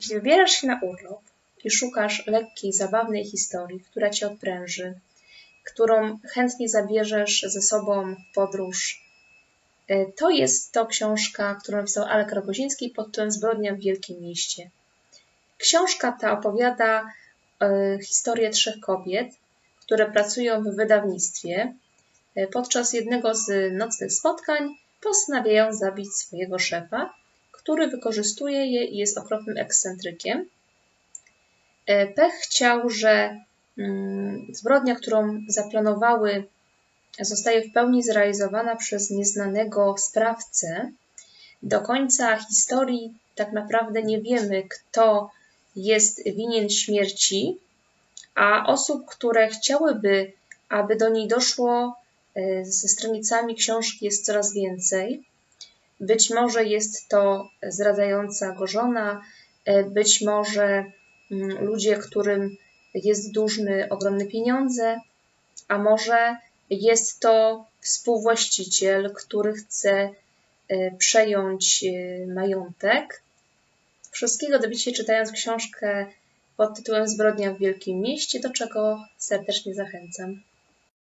Jeśli wybierasz się na urlop i szukasz lekkiej, zabawnej historii, która cię odpręży, którą chętnie zabierzesz ze sobą w podróż, e, to jest to książka, którą napisał Alek Rogoziński pod tytułem Zbrodnia w Wielkim Mieście. Książka ta opowiada e, historię trzech kobiet, które pracują w wydawnictwie. E, podczas jednego z nocnych spotkań postanawiają zabić swojego szefa, który wykorzystuje je i jest okropnym ekscentrykiem. E, Pech chciał, że mm, zbrodnia, którą zaplanowały, zostaje w pełni zrealizowana przez nieznanego sprawcę. Do końca historii tak naprawdę nie wiemy, kto jest winien śmierci, a osób, które chciałyby, aby do niej doszło e, ze stronicami książki jest coraz więcej. Być może jest to zdradzająca go żona, e, być może mm, ludzie, którym jest dłużny ogromne pieniądze, a może jest to współwłaściciel, który chce e, przejąć majątek. Wszystkiego dowiecie czytając książkę pod tytułem Zbrodnia w Wielkim Mieście, do czego serdecznie zachęcam.